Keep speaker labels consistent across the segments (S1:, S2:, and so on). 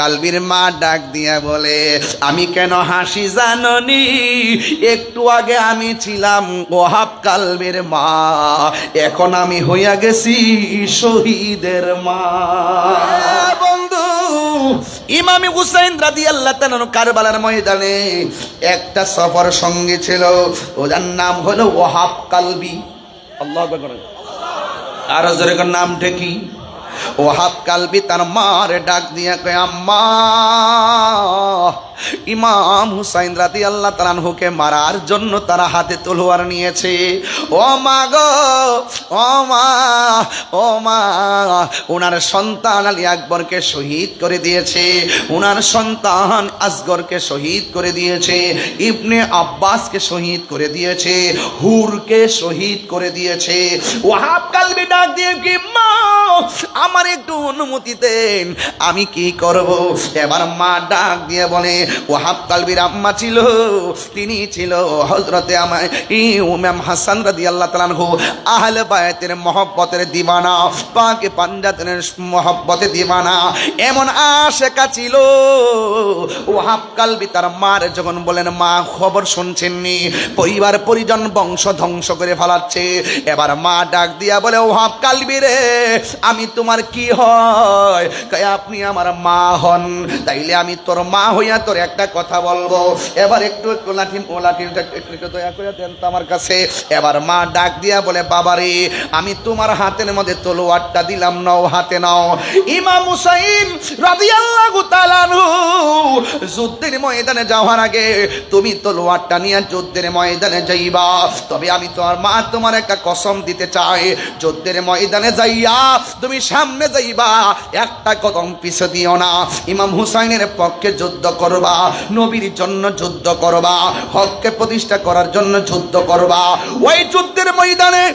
S1: কালবির মা ডাক দিয়া বলে, আমি কেন হাসি জাননি? একটু আগে আমি ছিলাম ওহাব কালবির মা, এখন আমি হইয়া গেছি শহীদের মা। বন্ধু, ইমামি হুসাইন রাদি আল্লাহ কারবালার ময়দানে একটা সফর সঙ্গে ছিল ওদের নাম হলো ওহাব কালবি। আল্লাহ আর জোরে করে নামটা কি ওহাব কালবি তার মার ডাক দিয়া কয়, আম্মা, ইমাম হুসাইন রাতি আল্লাহ তালানহুকে মারার জন্য তারা হাতে তলোয়ার নিয়েছে। ও মা গো, ও মা ও মা ওনার সন্তান আলী আকবরকে শহীদ করে দিয়েছে। ওনার সন্তান আসগরকে শহীদ করে দিয়েছে। ইবনে আব্বাসকে শহীদ করে দিয়েছে। হুরকে শহীদ করে দিয়েছে। ওহাব কালবি ডাক দিয়ে কি মা আমার একটু অনুমতি দেন। আমি কি করব? এবার মা ডাক দিয়ে বলে ওহাব কালবির আম্মা ছিল, তিনি ছিল হজরতে আমায় ইমাম হাসান রাদি আল্লাহ তালানহু আহলে বায়াতের মহব্বতের দিবানা, পাকে পাঞ্জাতের মহব্বতে দিবানা। এমন আশেকা ছিল। ওহাব কালবি তার মার যখন বলেন, মা, খবর শুনছেননি? পরিবার পরিজন বংশ ধ্বংস করে ফেলাচ্ছে। এবার মা ডাক দিয়া বলে ওহাব কালবি রে আমি তোমার কি হয়? আপনি আমার মা হন। তাইলে আমি তোর মা হইয়া তোর একটা কথা বলব। এবার একটু একটু লাঠি, ও লাঠিটা একটু দয়া করে দেন তো আমার কাছে। এবার মা ডাক দিয়া বলে, বাবারে, আমি তোমার হাতের মধ্যে তলোয়ারটা দিলাম, নাও হাতে নাও। ইমাম হুসাইন রাদিয়াল্লাহু যুদ্ধের ময়দানে যাওয়ার আগে তুমি তো তলোয়ারটা নিয়ে যুদ্ধের ময়দানে যাইবা। তবে আমি তোমার মা তোমার একটা কসম দিতে চাই। যুদ্ধের ময়দানে যাইয়া তুমি সামনে যাইবা। একটা কদম পিছে দিও না। ইমাম হুসাইনের পক্ষে যুদ্ধ করবা, নবীর জন্য যুদ্ধ করবা, হককে প্রতিষ্ঠা করার জন্য যুদ্ধ করবা। ওই যুদ্ধের ময়দানে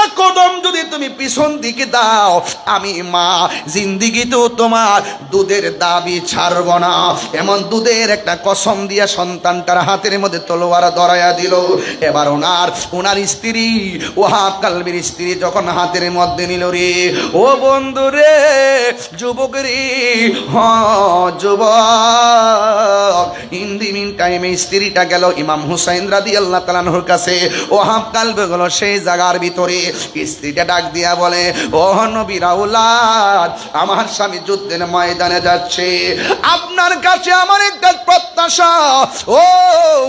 S1: একটা কদম যদি তুমি পিছন দিকে দাও, আমি মা, জিন্দিগি তো তোমার দুধের দাবি ছাড়ব না। এমন দুধের একটা কসম দিয়া সন্তানটার হাতের মধ্যে তলোয়ার ধরাইয়া দিল। এবার ওনার ওনার স্ত্রী, ওহাব কালবির স্ত্রী যখন হাতের মধ্যে নিল রে, ও বন্ধু রে, যুবক রে হ যুবক। ইন দি মিন টাইমে স্ত্রীটা গেল ইমাম হুসাইন রাদি আল্লাহ তালানহুর কাছে। ও হাফ কালবে গেল সেই জায়গার ভিতরে। স্ত্রীটা ডাক দিয়া বলে, ও নবী রাউলাদ, আমার স্বামী যুদ্ধের ময়দানে যাচ্ছে। আপনার কাছে আমার একটা প্রত্যাশা, ও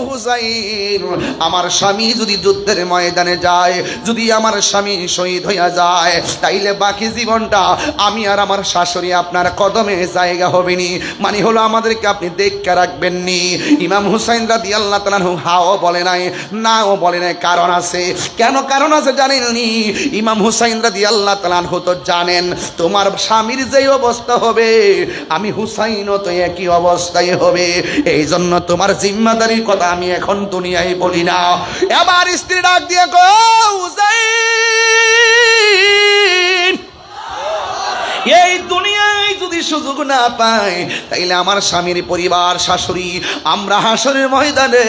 S1: হুসাইন, আমার স্বামী যদি যুদ্ধের ময়দানে যায়, যদি আমার স্বামী শহীদ হইয়া যায়, তাইলে বাকি জীবনটা আমি আর আমার শাশুড়ি আপনার কদমে জায়গা হবে নি মানে হলো আমাদেরকে আপনি দেখতে রাখবেন নি ইমাম হুসাইন রাদি আল্লাহ তালাহু হাও বলে নাই, নাও বলে নাই, কারণ আছে। কেন কারণ আছে জানেননি? ইমাম হুসাইন রাদি আল্লাহ তালাহু তো জানেন, তোমার স্বামীর যেই অবস্থা হবে, আমি হুসাইনও তো একই অবস্থায় হবে। এই জন্য তোমার জিম্মাদারির কথা আমি এখন দুনিয়ায় বলি না। এবার স্ত্রী ডাক দিয়ে এই হুসাইন দুনিয়ায় যদি সুযোগ না পাই, তাইলে আমার স্বামীর পরিবার, শাশুড়ি, আমরা হাসনের ময়দানে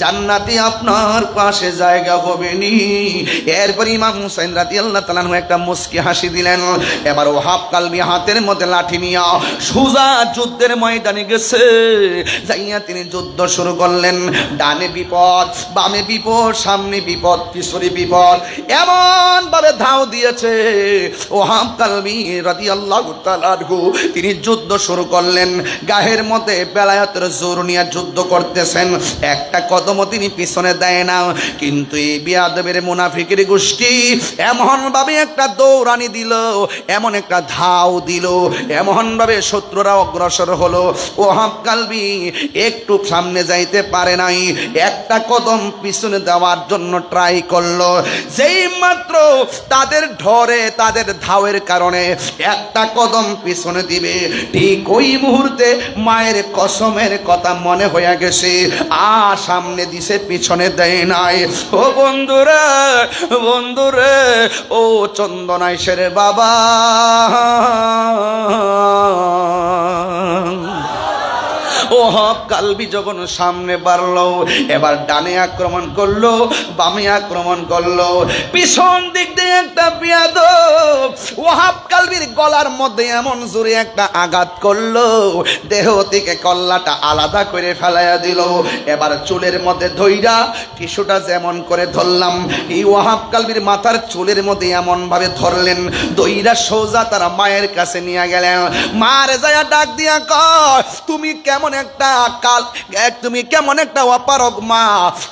S1: জান্নাতে আপনার পাশে জায়গা হবে নি। এরপর ইমাম হুসাইন রাতি আল্লাহ তালানু একটা মুস্কি হাসি দিলেন। এবার ও হাফ কালবি হাতের মধ্যে লাঠি নিয়া সুজা যুদ্ধের ময়দানে গেছে। যাইয়া তিনি যুদ্ধ শুরু করলেন। ডানে বিপদ, বামে বিপদ, সামনে বিপদ, পিছনে বিপদ এমন ভাবে ধাও দিয়েছে। ও হাফ কালবি রাদি আল্লাহ তিনি যুদ্ধ শুরু করলেন। গাহের মধ্যে বেলায়তের জোর নিয়ে যুদ্ধ করতেছেন। একটা কদমও তিনি পিছনে দেয় না। কিন্তু এই বিয়াদবের মুনাফিকের গোষ্ঠী এমন ভাবে একটা দৌড়ানি দিল, এমন একটা ধাও দিল এমন ভাবে শত্রুরা অগ্রসর হলো। ও হাফ কালবি একটু সামনে যাইতে পারে নাই। একটা কদম পিছনে দেওয়ার জন্য ট্রাই করল। যেই মাত্র তাদের ঢরে, তাদের ধাওয়ের কারণে একটা কদম পিছনে দিবে। ঠিক ওই মুহূর্তে মায়ের কসমের কথা মনে হয়ে গেছে। আ, সামনে দিছে, পিছনে দেয় নাই। ও বন্ধুরে বন্ধুরে, ও চন্দনাইশের বাবা। ও হক, কালবি যখন সামনে বাড়লো। এবার ডানে আক্রমণ করল, বামে আক্রমণ করল। পিছন দিক দিয়ে একটা বিয়াদ ওহাব কালবির গলার মধ্যে এমন জোরে একটা আঘাত করল। দেহ থেকে কল্লাটা আলাদা করে ফেলাইয়া দিল। এবার চুলের মধ্যে ধইরা টিস্যুটা যেমন করে ধরলাম। এই ওহাব কালবির মাথার চুলের মধ্যে এমন ভাবে ধরলেন দইরা সোজা তারা মায়ের কাছে নিয়ে গেলেন। মারে যায় ডাক দিয়া কর তুমি কেমন একটা কাল তুমি কেমন একটা অপারক মা।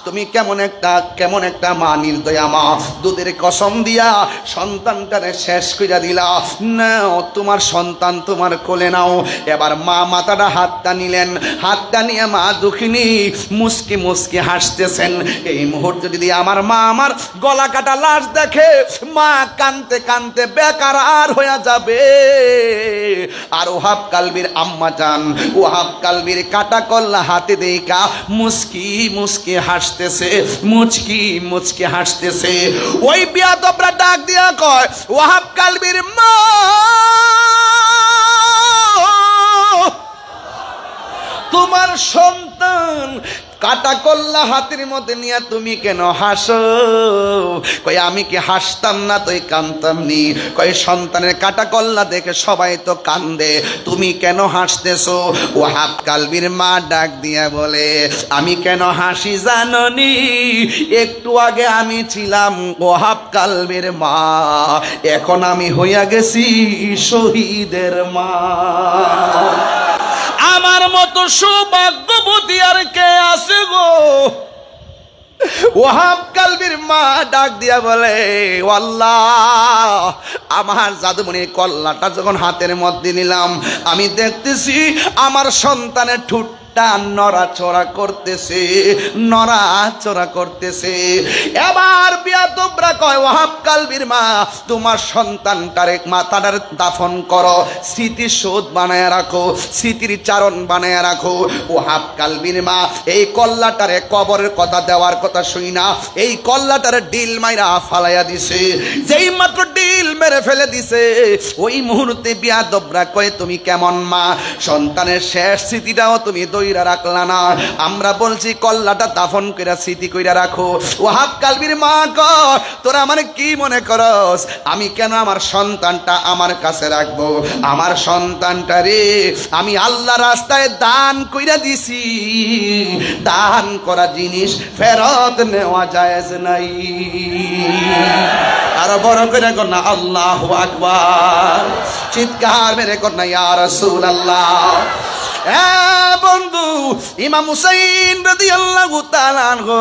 S1: তুমি কেমন একটা কেমন একটা মা নির্দয়া মা। দুধের কসম দিয়া সন্তানটারে শেষ কইরা দিলা। নাও, তোমার সন্তান তোমার কোলে নাও। এবার মা মাথাটা হাতটা নিলেন। হাতটা নিয়ে মা দুঃখিনী মুসকি মুসকি হাসতেছেন। এই মুহূর্তে যদি আমার মা আমার গলা কাটা লাশ দেখে, মা কানতে কানতে বেকার আর হয়ে যাবে। আর ওহাব কালবির আম্মা যান, ওহাব কালবির কাটা কল্লা হাতে দেখা। মুসকি মুসকি হাসতেছে, মুচকি মুচকি হাসতেছে। ওই বিয়া তোপরা ডাক দিয়া কয়, ওয়াহাব কালবির মা তোমার সন্তান কাটা কল্লা হাতের মধ্যে নিয়ে তুমি কেন হাসো? কই আমি কি হাসতাম না? তুই কানতাম নি। কই সন্তানের কাটা কল্লা দেখে সবাই তো কান্দে। তুমি কেন হাসতেছো? ও হাফ কালবির মা ডাক দিয়া বলে, আমি কেন হাসি জাননি? একটু আগে আমি ছিলাম ও হাফ কালবির মা। এখন আমি হইয়া গেছি শহীদের মা। আমার মতো সৌভাগ্যবতী আর কে আছে গো? ওহাব কালবির মা ডাক দিয়া বলে আল্লাহ আমার জাদুমণির কল্লাটা যখন হাতের মধ্যে নিলাম, আমি দেখতেছি আমার সন্তানের ঠুটটা নড়াচড়া করতেছে নড়াচড়া করতেছে। এবার বিয়া তোমরা কয় ওহাব কালবির মা, তোমার সন্তানটারে মাথাটার দাফন করো স্মৃতি শোধ বানায় রাখো, স্মৃতির চারণ বানায় রাখো। ওহাব কালবির মা, এই কল্লাটারে কবরের কথা দেওয়ার কথা শুই না, এই কল্লাটারে ডিল মাইরা ফালাইয়া দিছে। যেই মাত্র ডিল মেরে ফেলে দিছে, ওই মুহূর্তে বিয়া দবরা কয়ে, তুমি কেমন মা? সন্তানের শেষ স্মৃতিটাও তুমি দইরা রাখলা না। আমরা বলছি, কল্লাটা দাফন কইরা স্মৃতি কইরা রাখো। ওহাব কালবির মা ক তোরা মানে কি মনে করস? আমি কেন আমার সন্তানটা আমার কাছে রাখব? আমার সন্তানটা রে, আমি আল্লাহ রাস্তায় দান কইরা দিছি। দান করা জিনিস ফেরত নেওয়া যায় নাই। আর বড় করে না, আল্লাহ আকবার। চিৎকার মেরে কর না, ইয়া রাসূলুল্লাহ। হ্যাঁ বন্ধু, ইমাম হুসাইন তাআলা আনহু,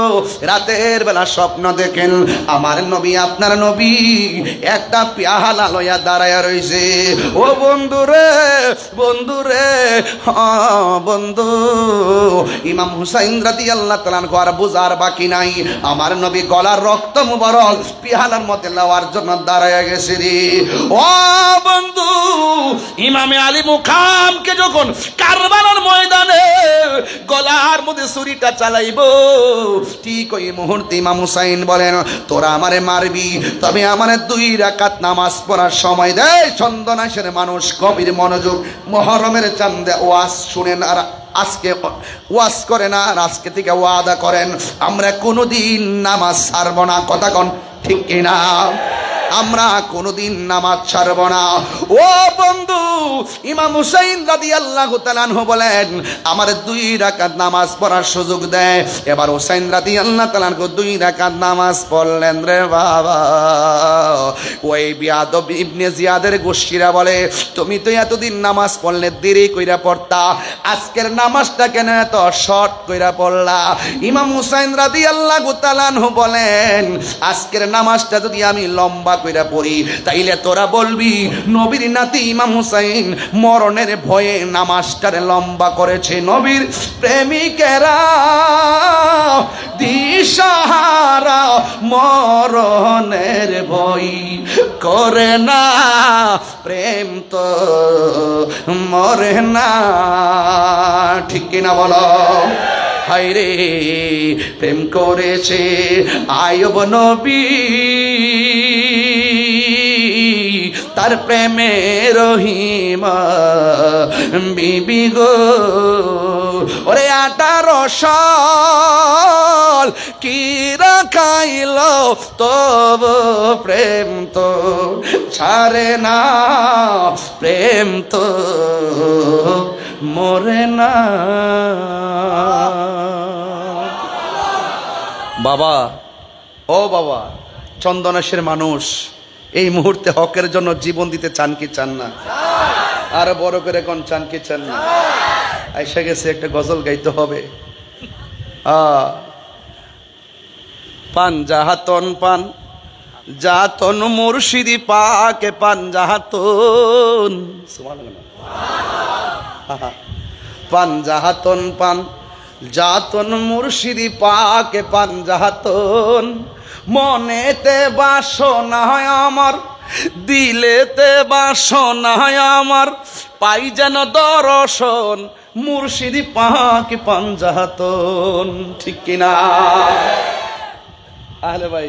S1: রাতের বেলা স্বপ্ন দেখেন, আমার নবী আপনার নবী, একটা পেয়ালা লয়া দাঁড়ায়া রইছে। ও বন্ধু রে বন্ধু রে বন্ধু, ইমাম হুসাইন রাদিয়াল্লাহু তাআলা আনহু আর বুঝার বাকি নাই। আমার নবী গলার রক্ত মুবারক পেয়ালার মধ্যে লওয়ার জন্য দাঁড়ায়া গেছে রে। ও বন্ধু, ইমামে আলী মুখামকে যখন কারবালার ময়দানে গলার মধ্যে ছুরিটা চালাইব। ঠিক ওই মুহূর্তে ইমাম হুসাইন বলেন, তোরা আমারে মারবি, তবে আমারে দুই রাকাত নামাজ পড়ার সময় দে চন্দনাশের মানুষ কবির মনোযোগ, মহরমের চান্দে ওয়াজ শুনেন আর আজকে ওয়াজ করেন আর আজকে থেকে ওয়াদা করেন, আমরা কোনোদিন নামাজ ছাড়ব না। কথা কন, ঠিক কিনা? আমরা কোনোদিন নামাজ ছাড়ব না। ও বন্ধু, ইমাম হুসাইন রাদি আল্লাহ তালানহু বলেন, আমার দুই রাকাত নামাজ পড়ার সুযোগ দেয় এবার হুসাইন রাদি আল্লাহ তালানহু দুই রাকাত নামাজ পড়লেন রে বাবা। ওই বিয়াদব ইবনে জিয়াদের গোষ্ঠীরা বলে, তুমি তো এতদিন নামাজ পড়লে দেরি কইরা পড়তা, আজকের নামাজটা কেন এত শর্ট কইরা পড়লা? ইমাম হুসাইন রাদি আল্লাহ তালানহু বলেন, আজকের নামাজটা যদি আমি লম্বা কইরা পড়ি। তাইলে তোরা বলবি, নবীর নাতি ইমাম হুসাইন মরণের ভয়ে নামাজটারে লম্বা করেছে নবীর প্রেমিকেরা। দিশাহারা মরণের ভয় করে না। প্রেম তো মরে না। ঠিক কিনা বলো? হাইরে প্রেম করেছে আয়ব নবী। তার যার প্রেমে রহিমা। বিবি গো, ওরে আঠারো সাল কি রাখাইল তব প্রেম তো? ছাড়ে না প্রেম তো, মরে না। বাবা, ও বাবা চন্দনেশের মানুষ। এই মুহূর্তে হকের জন্য জীবন দিতে চান কি চান না? আর বড় করে কোন চান কি চান না? আইসা গেছে, একটা গজল গাইতে হবে। পান জাহাতন পান জাতন মুর্শিদি পাকে পান জাহাতন। পান জাহাতন পান জাতন মুর্শিদি পাকে পান জাহাতন। মনেতে বাসনা হয় আমার, দিলেতে বাসনা আমার। পাই যেন দর্শন, মুর্শিদি পাকে পান জাহাতন ঠিক কিনা আহলে ভাই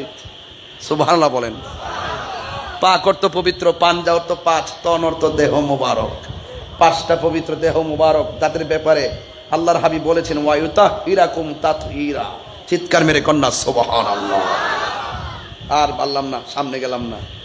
S1: সুবহানাল্লাহ বলেন। পাক অর্থ পবিত্র, পাঞ্জা অর্থ পাঁচ তন অর্থ দেহ মুবারক। পাঁচটা পবিত্র দেহ মুবারক তাদের ব্যাপারে আল্লাহর হাবি বলেছেন ওয়ায়ুতা ইরাকুম তাত ইরা চিৎকার মেরে কন্যা, সুবহানাল্লাহ। আর পারলাম না সামনে গেলাম না।